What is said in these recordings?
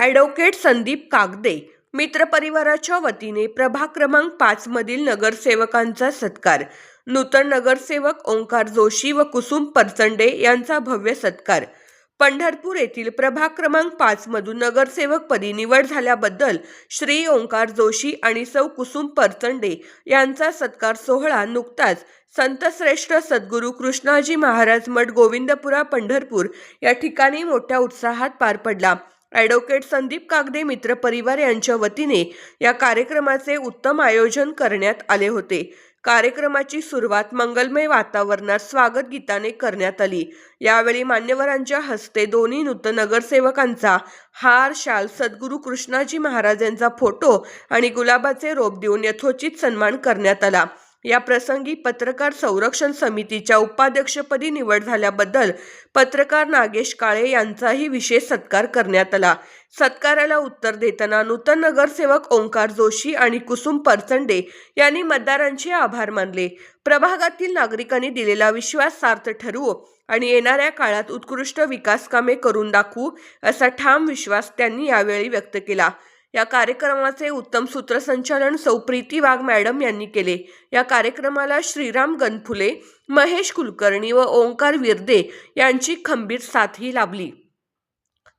Advocate Sandeep Kagde मित्रपरिवाराच्या वतीने प्रभाग क्रमांक पाच मधील नगरसेवकांचा सत्कार. नूतन नगरसेवक ओंकार जोशी व कुसुम परचंडे यांचा भव्य सत्कार. पंढरपूर येथील प्रभाग क्रमांक पाच मधून नगरसेवकपदी निवड झाल्याबद्दल श्री ओंकार जोशी आणि सौ कुसुम परचंडे यांचा सत्कार सोहळा नुकताच संतश्रेष्ठ सद्गुरू कृष्णाजी महाराज मठ गोविंदपुरा पंढरपूर या ठिकाणी मोठ्या उत्साहात पार पडला. ॲडव्होकेट संदीप कागदे मित्र परिवार यांच्या वतीने या कार्यक्रमाचे उत्तम आयोजन करण्यात आले होते. कार्यक्रमाची सुरुवात मंगलमय वातावरणात स्वागत गीताने करण्यात आली. यावेळी मान्यवरांच्या हस्ते दोन्ही नूतन नगरसेवकांचा हार शाल सद्गुरू कृष्णाजी महाराजांचा फोटो आणि गुलाबाचे रोप देऊन यथोचित सन्मान करण्यात आला. या प्रसंगी पत्रकार संरक्षण समितीच्या उपाध्यक्षपदी निवड झाल्याबद्दल पत्रकार नागेश काळे यांचाही विशेष सत्कार करण्यात आला. सत्काराला उत्तर देताना नूतन नगरसेवक ओंकार जोशी आणि कुसुम परचंडे यांनी मतदारांचे आभार मानले. प्रभागातील नागरिकांनी दिलेला विश्वास सार्थ ठरवू आणि येणाऱ्या काळात उत्कृष्ट विकास कामे करून दाखवू असा ठाम विश्वास त्यांनी यावेळी व्यक्त केला. या कार्यक्रमाचे उत्तम सूत्रसंचालन सौप्रीती वाघ मॅडम यांनी केले. या कार्यक्रमाला श्रीराम गणफुले महेश कुलकर्णी व ओंकार विरदे यांची खंबीर साथही लाभली.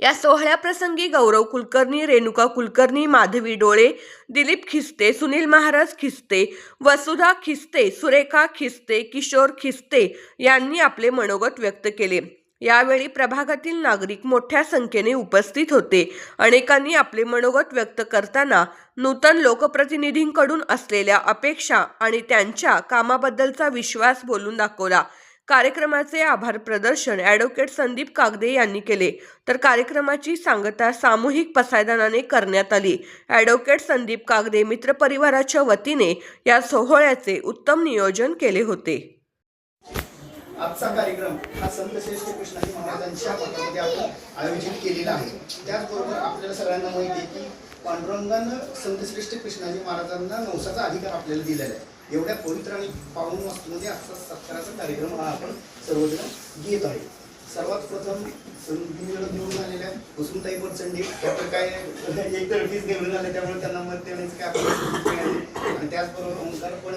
या सोहळ्याप्रसंगी गौरव कुलकर्णी रेणुका कुलकर्णी माधवी डोळे दिलीप खिस्ते सुनील महाराज खिस्ते वसुधा खिस्ते सुरेखा खिस्ते किशोर खिस्ते यांनी आपले मनोगत व्यक्त केले. यावेळी प्रभागातील नागरिक मोठ्या संख्येने उपस्थित होते. अनेकांनी आपले मनोगत व्यक्त करताना नूतन लोकप्रतिनिधींकडून असलेल्या अपेक्षा आणि त्यांच्या कामाबद्दलचा विश्वास बोलून दाखवला. कार्यक्रमाचे आभार प्रदर्शन ॲडव्होकेट संदीप कागदे यांनी केले. तर कार्यक्रमाची सांगता सामूहिक पसायदानाने करण्यात आली. ॲडव्होकेट संदीप कागदे मित्रपरिवाराच्या वतीने या सोहळ्याचे उत्तम नियोजन केले होते. आजचा कार्यक्रम हा संत श्रेष्ठ कृष्णाजी महाराजांच्या मठामध्ये आपण आयोजित केलेला आहे. त्याचबरोबर आपल्याला सगळ्यांना माहिती आहे की पांडुरंगानं संत श्रेष्ठ कृष्णाजी महाराजांना नवसाचा अधिकार आपल्याला दिलेला आहे. एवढ्या पवित्र आणि पावन वस्तूमध्ये आजचा सत्काराचा कार्यक्रम हा आपण सर्वजण घेत आहे. सर्वात प्रथम बिनविरोध निवडून आलेल्या कुसुमताई परचंडी त्या तर काय एकतर्फीच निवडून आले त्यामुळे त्यांना मत देण्याचं काय आपल्याला आणि त्याचबरोबर ओंकार पण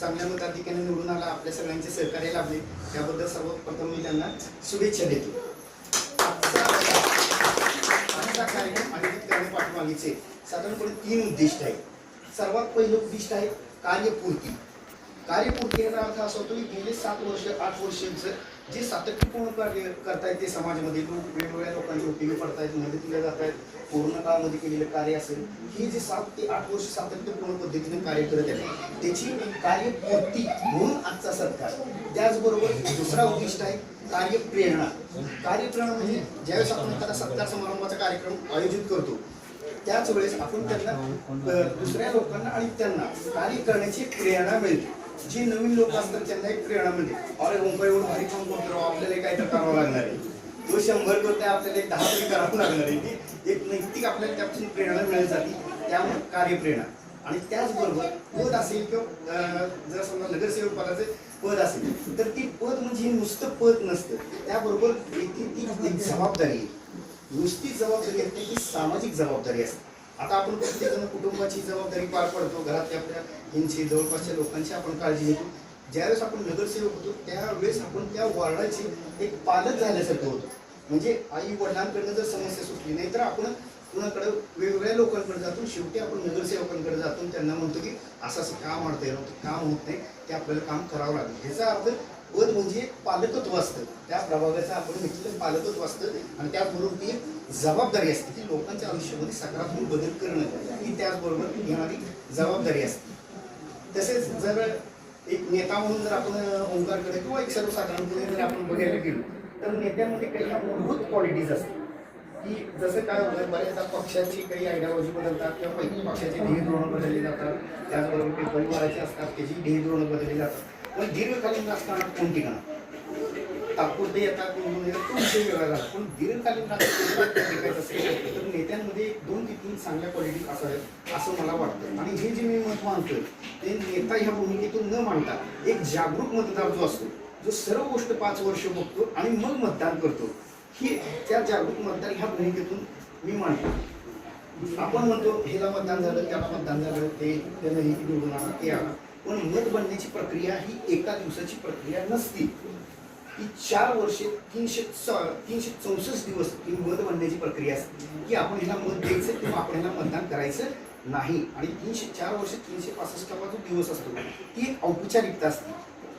चांगल्या मताधिकाने निवडून आला आपल्या सगळ्यांचे सहकार्य लाभले. त्याबद्दल सर्वप्रथम मी त्यांना शुभेच्छा देतो. आजचा कार्यक्रम आयोजित करणे पाठीमागेचे साधारणपणे तीन उद्दिष्ट आहेत. सर्वात पहिलं उद्दिष्ट आहे कार्यपूर्ती. कार्यपूर्ती याचा अर्थ असा होतो की गेले सात वर्ष आठ वर्षांचं जे सातत्यपूर्ण कार्य करतायत ते समाजामध्ये लोक वेगवेगळ्या लोकांचे उपयोगी पडतायत मदतीला जात आहेत कोरोना काळामध्ये केलेलं कार्य असेल हे जे सात ते आठ वर्ष सातत्यपूर्ण पद्धतीने कार्य करत आहे त्याची कार्यपूर्ती म्हणून आजचा सत्कार. त्याचबरोबर दुसरा उद्दिष्ट आहे कार्यप्रेरणा. कार्यप्रेरणा म्हणजे ज्यावेळेस आपण एखादा सत्कार समारंभाचा कार्यक्रम आयोजित करतो त्याच वेळेस आपण त्यांना दुसऱ्या लोकांना आणि त्यांना कार्य करण्याची प्रेरणा मिळते. जी नवीन लोक असतात त्यांना एक प्रेरणा म्हणजे अरे मुंबईवरून एवढं भारी काम करतो राव, आपल्याला काय तर करावं लागणार आहे. तो शंभर त्या आपल्याला एक दहा तरी करावं लागणार आहे. ती एक नैतिक आपल्याला त्यापासून प्रेरणा मिळत जाते त्यामुळे कार्यप्रेरणा. आणि त्याचबरोबर पद असेल किंवा जर समजा नगरसेवक पदाचे पद असेल तर ती पद म्हणजे हे नुसतं पद नसतं. त्याबरोबर एक ती एक जबाबदारी आहे. नुसती जबाबदारी असते ती सामाजिक जबाबदारी असते. आता आपण प्रत्येकजण कुटुंबाची जबाबदारी पार पडतो घरातल्या आपल्या यांची जवळपासच्या लोकांची आपण काळजी घेतो. ज्यावेळेस आपण नगरसेवक होतो त्यावेळेस आपण त्या वार्डाची एक पालक झाल्यासारखं होतो. म्हणजे आई वडिलांकडनं जर समस्या सुटली नाही तर आपण कुणाकडे वेगवेगळ्या लोकांकडे जातो शेवटी आपण नगरसेवकांकडे जातो त्यांना म्हणतो की असं असं काम अडता येणार काम होत नाही ते आपल्याला काम करावं लागेल. ह्याचा अर्थ वध म्हणजे पालकत्व असतं. त्या प्रभागाचं आपण म्हटलं पालकत्व असतं आणि त्याचबरोबर ती जबाबदारी असते की लोकांच्या आयुष्यामध्ये सकारात्मक बदल करणं. ही त्याचबरोबर घेणारी जबाबदारी असते. तसेच जर एक नेता म्हणून जर आपण ओंकारकडे किंवा एक सर्वसाधारणपणे जर आपण बघायला गेलो तर नेत्यांमध्ये काही ह्या मूलभूत क्वालिटीज असतात. की जसं काय होतं बऱ्याचदा पक्षाची काही आयडियालॉजी बदलतात किंवा काही पक्षाचे ध्येय धोरण बदलली जातात. त्याचबरोबर काही परिवाराचे असतात त्याची ध्येय धोरण बदलली जातात. पण दीर्घकालीन राजकारणात कोण टिकणार? तात्पुरते येतात निवडून विषय वेगळा झाला पण दीर्घकालीन राजकारणात तर नेत्यांमध्ये दोन ते तीन चांगल्या क्वालिटी असाव्यात असं मला वाटतं. आणि हे जे मी मत मानतोय ते नेता ह्या भूमिकेतून न मांडता एक जागरूक मतदार जो असतो जो सर्व गोष्ट पाच वर्ष बघतो आणि मग मतदान करतो ही त्या जागरूक मतदार ह्या भूमिकेतून मी मांडतो. आपण म्हणतो ह्याला मतदान झालं त्याला मतदान झालं ते त्यानं हे निवडून आला ते आला. पण मत बनण्याची प्रक्रिया ही एका दिवसाची प्रक्रिया नसती. ही चार वर्षे तीनशे तीनशे चौसष्ट दिवस ही मत बनण्याची प्रक्रिया असते. की आपण ह्याला मत द्यायचं किंवा आपण ह्याला मतदान करायचं नाही. आणि तीनशे चार वर्ष तीनशे पासष्टावा जो दिवस असतो ती एक औपचारिकता असते.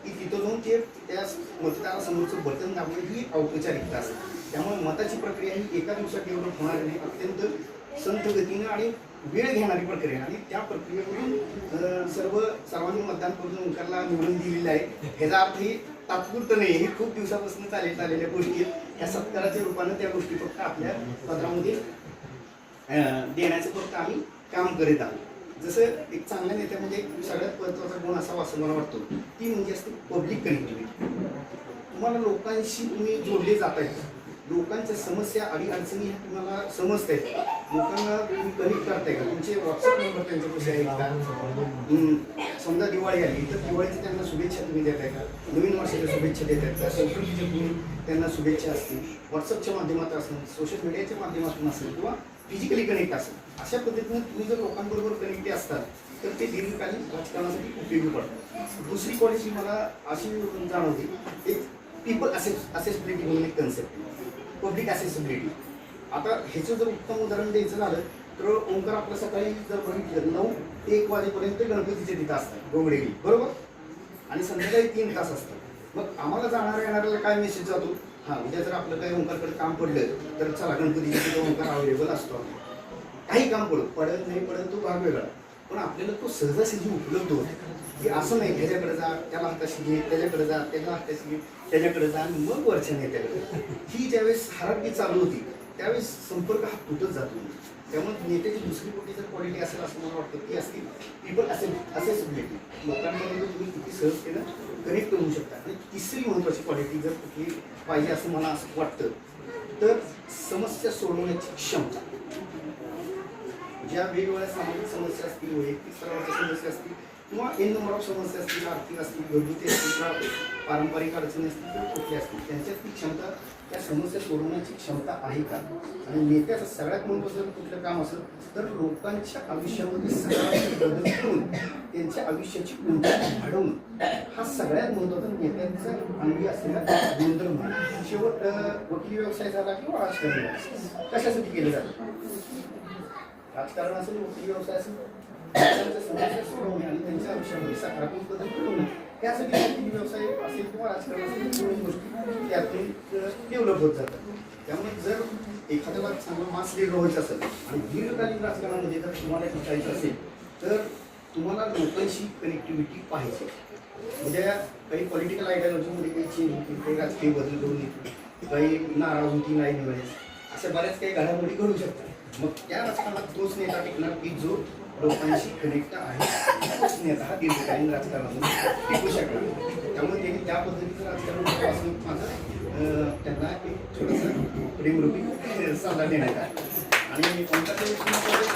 की तिथं जाऊन ते त्या मतदारासमोरचं बटन दाबणं ही एक औपचारिकता असते. त्यामुळे मताची प्रक्रिया ही एका दिवसात डेव्हलप होणार नाही. अत्यंत संत गतीनं आणि वेळ घेणारी प्रक्रिया आणि त्या प्रक्रियेवरून सर्व सर्वांनी मतदान करून ओंकारला निवडून दिलेलं आहे. ह्याचा अर्थ ही तात्पुरतं नाही ही खूप दिवसापासून चालेल चाललेल्या गोष्टी ह्या सत्काराच्या रूपानं त्या गोष्टी फक्त आपल्या पत्रामध्ये देण्याचं फक्त आम्ही काम करीत आहोत. जसं एक चांगल्या नेत्यामध्ये एक सगळ्यात महत्त्वाचा गुण असावा असं मला वाटतो ती म्हणजे असते पब्लिक कनेक्टिव्हिटी तुम्हाला लोकांशी तुम्ही जोडले जात आहेत लोकांच्या समस्या आणि अडचणी ह्या तुम्हाला समजते लोकांना तुम्ही कनेक्ट करताय का? तुमचे व्हॉट्सअप नंबर त्यांच्यापाशी आहे का? समजा दिवाळी आली तर दिवाळीची त्यांना शुभेच्छा तुम्ही देताय का? नवीन वर्षाच्या शुभेच्छा देत का? संस्कृतीच्या तुम्ही त्यांना शुभेच्छा असतील व्हॉट्सअपच्या माध्यमातून असेल सोशल मीडियाच्या माध्यमातून असेल किंवा फिजिकली कनेक्ट असेल. अशा पद्धतीनं तुम्ही जर लोकांबरोबर कनेक्ट असतात तर ते दीर्घकालीन राजकारणासाठी उपयोगी पडतात. दुसरी क्वालिटी मला अशी जाणवते एक पीपल असेस असेसबिलिटी म्हणून एक कन्सेप्ट पब्लिक ॲसेसिबिलिटी आता ह्याचं जर उत्तम उदाहरण द्यायचं झालं तर ओंकार आपलं सकाळी जर बघितलं नऊ ते एक वाजेपर्यंत गणपतीचे तिथं असतात गोगडेली. बरोबर? आणि संध्याकाळी तीन तास असतात. मग आम्हाला जाणाऱ्या येणाऱ्याला काय मेसेज जातो? हां उद्या जर आपलं काही ओंकारकडे काम पडलं तर चला गणपतीचा ओंकार अवेलेबल असतो. काही काम पडत पडत नाही पडत तो भाग वेगळा. पण आपल्याला तो सहजासहजी उपलब्ध होतो. की असं नाही ह्याच्याकडे जा त्याला हाताशी घे त्याच्याकडे जा त्याला हाताशी घे त्याच्याकडे जा आणि मग वरच्या नेत्याकडे ही ज्यावेळेस हरारकी चालू होती त्यावेळेस संपर्क हा तुटत जातो. त्यामुळे नेत्याची दुसरी कुठली जर क्वालिटी असेल असं मला वाटतं ती असती. पीपल असेल असेसिबिलिटी लोकांपर्यंत तुम्ही किती सहजतेनं कनेक्ट होऊ शकता. आणि तिसरी महत्त्वाची क्वालिटी जर कुठली पाहिजे असं मला असं वाटतं तर समस्या सोडवण्याची क्षमता. ज्या वेगवेगळ्या सामाजिक समस्या असतील वैयक्तिक स्तरावरच्या समस्या असतील किंवा एन नंबर ऑफ समस्या असतील आर्थिक असतील घरगुती असतील किंवा पारंपरिक अडचणी असतील किंवा कुठल्या असतील त्यांच्यात ती क्षमता त्या समस्या सोडवण्याची क्षमता आहे का? आणि नेत्याचं सगळ्यात महत्त्वाचं जर कुठलं काम असेल तर लोकांच्या आयुष्यामध्ये सकारात्मक बदल करून त्यांच्या आयुष्याची उंची वाढवून हा सगळ्यात महत्त्वाचा नेत्यांचा अंगी असलेला गुणधर्म शेवट वकील व्यवसाय झाला किंवा राजकारण? कशासाठी केलं जातं? राजकारण असेल वकील व्यवसाय असेल लोकांच्या समस्या सोडवणे आणि त्यांच्या आयुष्यामध्ये सकारात्मक बदल घडवणे त्यासाठी वकील व्यवसाय असेल किंवा राजकारण असेल या गोष्टी त्यातून डेव्हलप होत जातात. त्यामुळे जर एखाद्याला चांगलं मास लीडर व्हायचं असेल आणि दीर्घकालीन राजकारणामध्ये जर तुम्हाला टिकायचं असेल तर तुम्हाला लोकांशी कनेक्टिव्हिटी पाहिजे उद्या काही पॉलिटिकल आयडियॉलॉजीमध्ये काही चेंज होतील काही राजकीय बदल घडून येतील काही नाराज होती नाही निवडेल अशा बऱ्याच काही घडामोडी घडू शकतात. मग त्या राजकारणात तोच नेता टिकणार की जो लोकांशी कनेक्ट आहे तोच नेता हा दीर्घकालीन राजकारणातून टिकू शकणार त्यामुळे त्यांनी त्या पद्धतीचं राजकारण असं माझं त्यांना एक छोटंसं प्रेमरूपी सल्ला देण्यात आहे आणि कोणत्याच्या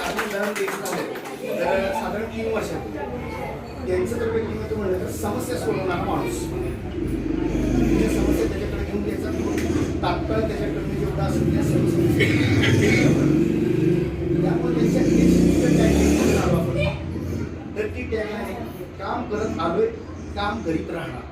आम्ही तर साधारण तीन वर्षापूर्वी त्यांचं तर व्यक्तिमत्व म्हणलं तर समस्या सोडवणारा माणूस. म्हणजे समस्या त्याच्याकडे घेऊन त्याचा तात्काळ त्याच्याकडे जेवढा असेल त्या समस्या त्यामुळे त्यांच्या इलेक्शनचं टॅगलाईन आलो आपण तर ती काम करत आलोय काम करीत राहणार.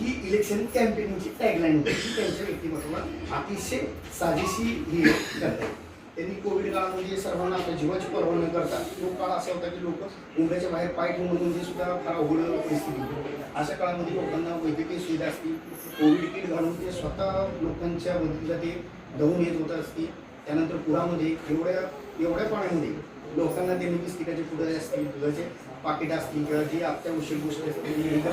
ही इलेक्शन कॅम्पेनिंगची टॅगलाईन होती. त्यांच्या व्यक्तिमत्वाला अतिशय साजेशी ही करतात. त्यांनी कोविड काळामध्ये सर्वांना आपल्या जीवाची पर्वा न करता तो काळ असा होता की लोक उंबऱ्याच्या बाहेर पाय ठेवून म्हणजे सुद्धा फार अवघड परिस्थिती होती. अशा काळामध्ये लोकांना वैद्यकीय सुविधा असतील कोविड किट घालून ते स्वतः लोकांच्या मदतीला ते धावून येत होत असतील. त्यानंतर पुरामध्ये एवढ्या एवढ्या पाण्यामध्ये लोकांना त्यांनी बिस्किटाचे पुढे असतील दुधाचे पाकिट असतील किंवा जी अत्यावश्यक गोष्टी असतील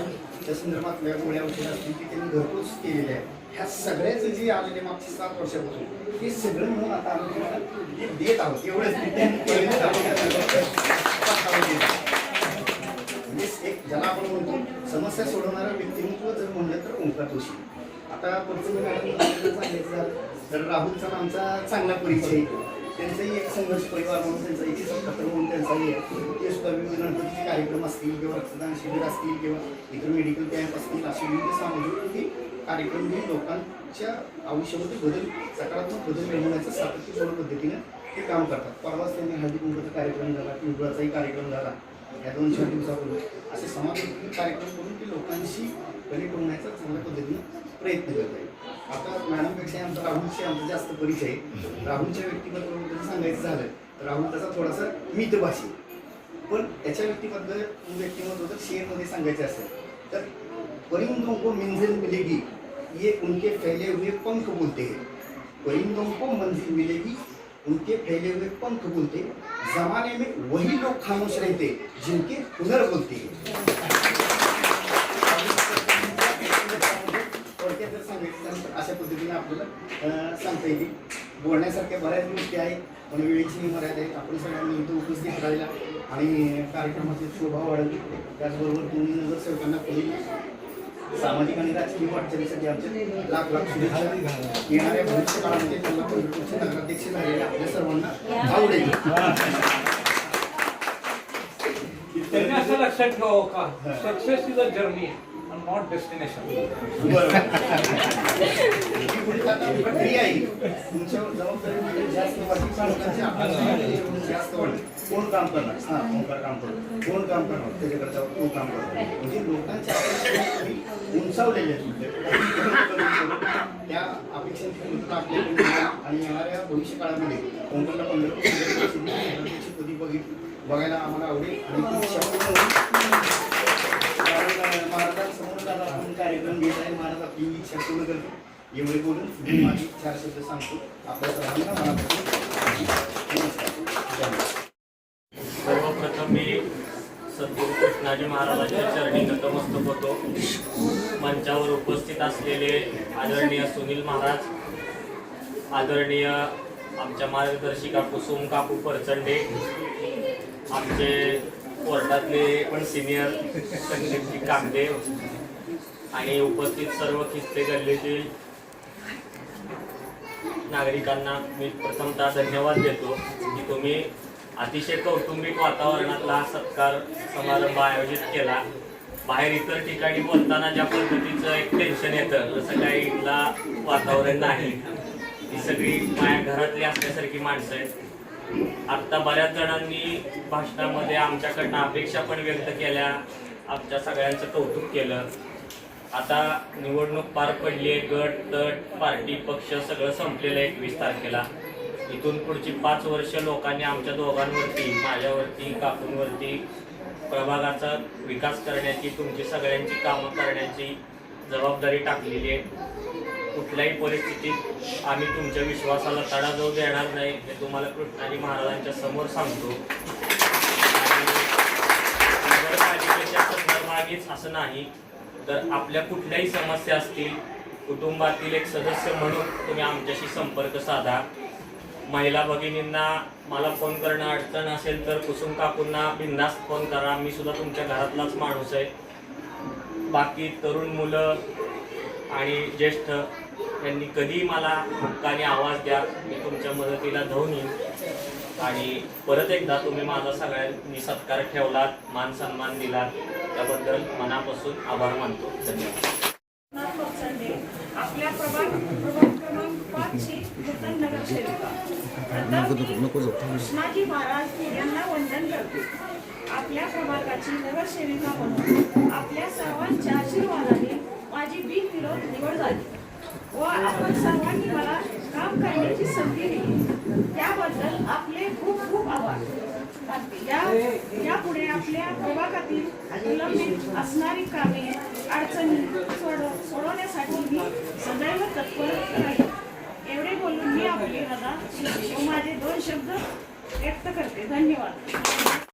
त्या संदर्भात गोळ्या औषधं असतील ती त्यांनी घरपोच केलेल्या आहे ह्या सगळ्याचं जे आलेले मागचे सात वर्षापासून हे सगळं म्हणून आता आम्ही तुम्हाला हे देत आहोत. एवढंच म्हणजेच एक ज्याला आपण म्हणतो समस्या सोडवणारं व्यक्तिमत्व जर म्हणलं तर ओंकार जोशी आता पुढचं सांगितलं सांगायचं तर राहुलचा आमचा चांगला परिचय. त्यांचाही एक संघर्ष परिवार म्हणून त्यांचा एक सत्तर म्हणून त्यांचाही आहे ते सुद्धा विविध गणपतीचे कार्यक्रम असतील किंवा रक्तदान शिबिर असतील किंवा इतर मेडिकल कॅम्प असतील असे विविध सामाजिक कृती कार्यक्रम हे लोकांच्या आयुष्यामध्ये बदल सकारात्मक बदल घडवण्याचं सातत्यपूर्ण पद्धतीने ते काम करतात. परवाच त्यांनी हळदी कुंकूचा कार्यक्रम झाला पिंपळाचाही कार्यक्रम झाला. या दोन चार दिवसापूर्वी असे समाजोपयोगी कार्यक्रम करून ते लोकांशी कनेक्ट होण्याचा चांगल्या पद्धतीने प्रयत्न करत आहे आता मॅडमपेक्षा आमचा राहुलशी आमचा जास्त परिचय आहे. राहुलच्या व्यक्तिमत्वाबद्दल सांगायचं झालं तर राहुल तसा थोडासा मितभाषी. पण त्याच्या व्यक्तिमत्व व्यक्तिमत्व जर शेअरमध्ये सांगायचे असेल तर परिंदों को मंजिल मिलेगी ये उनके फैले हुए पंख बोलते हैं. परिंदों को मंजिल मिलेगी उनके फैले हुए पंख बोलते जमाने में वही लोग खामोश रहते जिनके हुनर बोलते हैं थोडक्यात जर सांगायचं झालं तर अशा पद्धतीने आपल्याला सांगता येईल बोलण्यासारख्या बऱ्याच गोष्टी आहेत. पण वेळेची मर्यादा आहे. आपण सगळ्यांनी इथं उपस्थित राहिला आणि कार्यक्रमाची शोभा वाढवली त्याचबरोबर तुम्ही नगरसेवकांना पुढील सामाजिक आणि राजकीय वाटचालीसाठी आमचे लाख लाख शुभेच्छा. येणाऱ्या भविष्य काळामध्ये त्यांना नगराध्यक्ष झालेले आपल्या सर्वांना आवडेल त्यांनी असं लक्षात ठेवावं का? Success is a journey not destination बरोबर ही पुढे आता प्रक्रिया आहे तुमच्यावर जबाबदारी म्हणजे जास्त आपल्याला जास्त कोण काम करणार हा ओंकार काम करतो कोण काम करणार त्याच्याकडचा तो काम करणार म्हणजे लोकांच्या उंचावलेले त्या अपेक्षांची आपल्याकडे आणि येणाऱ्या भविष्य काळामध्ये ओंकारला पंधरा पदी बघित बघायला आम्हाला आवडेल कारण महाराजांसमोर आपण कार्यक्रम घेत आहे महाराज आपली इच्छा पूर्ण करतो एवढे बोलून मी माझी चार शब्द सांगतो आपल्या सर्वांना मनापासून सर्वप्रथम मी सद्गुरू कृष्णाजी महाराजांच्या चरणी नतमस्तक होतो. मंचावर उपस्थित असलेले आदरणीय सुनील महाराज आदरणीय आमच्या मार्गदर्शिका कुसुम काकू परचंडे आमचे कोर्टातले पण सिनियर संदीपजी कामदेव आणि उपस्थित सर्व खिस्ते गल्लीतील नागरिकांना मी प्रथमतः धन्यवाद देतो की तुम्ही अतिशय कौटुंबिक वातावरणातला हा सत्कार समारंभ आयोजित केला. बाहेर इतर ठिकाणी बोलताना ज्या पद्धतीचं एक टेन्शन येतं तसं काही इथला वातावरण नाही. ही सगळी माझ्या घरातली असल्यासारखी माणसं आहेत. आत्ता बऱ्याच जणांनी भाषणामध्ये आमच्याकडनं अपेक्षा पण व्यक्त केल्या आमच्या सगळ्यांचं कौतुक केलं. आता निवडणूक पार पडली आहे गट तट पार्टी पक्ष सगळं संपलेलं आहे एकवीस तारखेला. इथून पुढची पाच वर्ष लोकांनी आमच्या दोघांवरती माझ्यावरती काकूंवरती प्रभागाचा विकास करण्याची तुमची सगळ्यांची कामं करण्याची जबाबदारी टाकलेली आहे. कुठल्याही परिस्थितीत आम्ही तुमच्या विश्वासाला तडा जाऊ देणार नाही हे तुम्हाला कृष्णाजी महाराजांच्या समोर सांगतो. नगरपालिकेच्या संदर्भागीच असं नाही. तर आपल्या कुठल्याही समस्या असतील कुटुंबातील एक सदस्य म्हणून तुम्ही आमच्याशी संपर्क साधा. महिला भगिनींना मला फोन करणं अडचण असेल तर कुसुम काकूंना बिंदास्त फोन करा. मी सुद्धा तुमच्या घरातलाच माणूस आहे. बाकी तरुण मुलं आणि ज्येष्ठ यांनी कधीही मला हक्काने आवाज द्या. मी तुमच्या मदतीला धावून येईन. आणि परत एकदा तुम्ही माझा सगळ्यांनी सत्कार ठेवलात मान सन्मान दिलात. त्याबद्दल मनापासून आभार मानतो. धन्यवाद. आपल्या प्रभाग प्रभाग क्रमांक नूतन नगरसेविका कृष्णाजी महाराज यांना वंदन करते. आपल्या प्रभागाची नगरसेविका म्हणून आपल्या सर्वांच्या आशीर्वादाने माझी बिनविरोध निवड झाली. व आपण सर्वांनी मला काम करण्याची संधी दिली. त्याबद्दल आपले खूप खूप आभार. या यापुढे आपल्या प्रभागातील प्रलंबित असणारी कामे अडचणी सोडव सोडवण्यासाठी मी सदैव तत्पर राहील. एवढे बोलून मी आपली दादा माझे दोन शब्द व्यक्त करते. धन्यवाद.